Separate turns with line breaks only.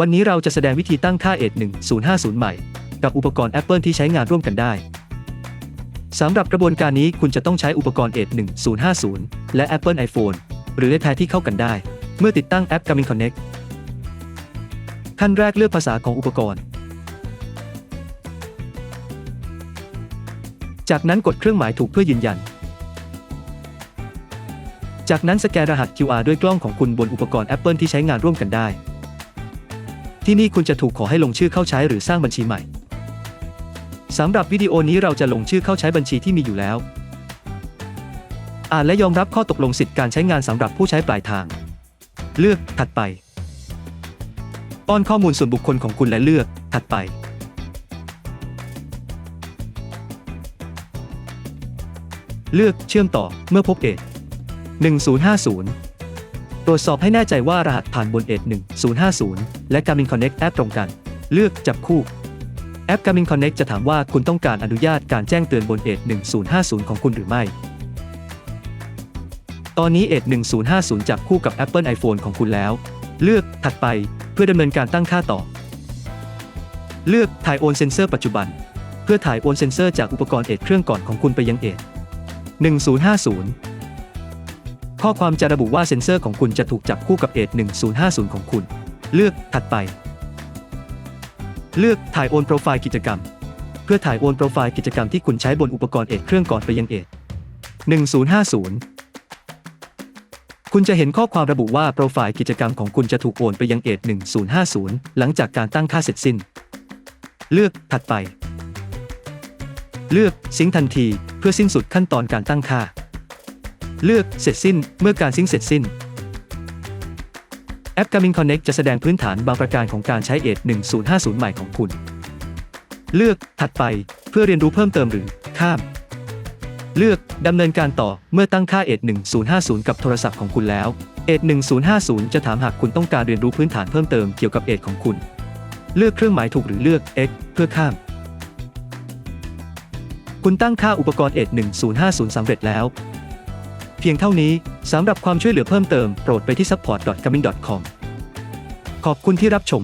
วันนี้เราจะแสดงวิธีตั้งค่า a 1050 ใหม่ กับอุปกรณ์ Apple ที่ใช้งานร่วมกันได้ สำหรับกระบวนการนี้คุณจะต้องใช้อุปกรณ์ a 1050 และ Apple iPhone หรือ iPad ที่เข้ากันได้ เมื่อติดตั้งแอป Garmin Connect ขั้นแรกเลือกภาษาของอุปกรณ์ จากนั้นกดเครื่องหมายถูกเพื่อยืนยัน จากนั้นสแกนรหัส QR ด้วยกล้องของคุณบนอุปกรณ์ Apple ที่ใช้งานร่วมกันได้ ที่นี่คุณจะถูกขอให้ลงชื่อเข้าใช้หรือสร้างบัญชีใหม่สำหรับวิดีโอนี้เราจะลงชื่อเข้าใช้บัญชีที่มีอยู่แล้ว อ่านและยอมรับข้อตกลงสิทธิการใช้งานสำหรับผู้ใช้ปลายทาง เลือกถัดไป ป้อนข้อมูลส่วนบุคคลของคุณและเลือกถัดไป เลือกเชื่อมต่อเมื่อพบเอท1050 ตรวจสอบให้แน่ใจว่ารหัสผ่านบนเอท1050 และ Garmin Connect แอปตรงกัน เลือกจับคู่ แอป Garmin Connect จะถามว่าคุณต้องการอนุญาตการแจ้งเตือนบนเอท1050 ของคุณหรือไม่ ตอนนี้เอท1050 จับคู่กับ Apple iPhone ของคุณแล้ว เลือกถัดไปเพื่อดำเนินการตั้งค่าต่อ เลือกถ่ายโอนเซนเซอร์ปัจจุบัน เพื่อถ่ายโอนเซนเซอร์จากอุปกรณ์เอทเครื่องก่อนของคุณไปยังเอท1050 ข้อความจะระบุว่าเซนเซอร์ของคุณจะถูกจับคู่กับเอท1050 ของคุณ เลือกถัดไป เลือกถ่ายโอนโปรไฟล์กิจกรรม เพื่อถ่ายโอนโปรไฟล์กิจกรรมที่คุณใช้บนอุปกรณ์เอทเครื่องก่อนไปยังเอท1050 คุณจะเห็นข้อความระบุว่าโปรไฟล์กิจกรรมของคุณจะถูกโอนไปยังเอท1050 หลังจากการตั้งค่าเสร็จสิ้น เลือกถัดไป เลือกซิงทันที เพื่อสิ้นสุดขั้นตอนการตั้งค่า เลือกเสร็จสิ้นเมื่อการซิงเสร็จสิ้น แอป Garmin Connect จะแสดงพื้นฐานบางประการของการใช้เอท1050 ใหม่ของคุณ เลือกถัดไปเพื่อเรียนรู้เพิ่มเติมหรือข้าม เลือกดำเนินการต่อเมื่อตั้งค่าเอท1050 กับโทรศัพท์ของคุณแล้วเอท1050 จะถามหากคุณต้องการเรียนรู้พื้นฐานเพิ่มเติมเกี่ยวกับเอทของคุณ เลือกเครื่องหมายถูกหรือเลือก X เพื่อข้าม คุณตั้งค่าอุปกรณ์เอท1050สำเร็จแล้ว เพียงเท่านี้สำหรับความช่วยเหลือเพิ่มเติมโปรดไปที่ support.gamin.com ขอบคุณที่รับชม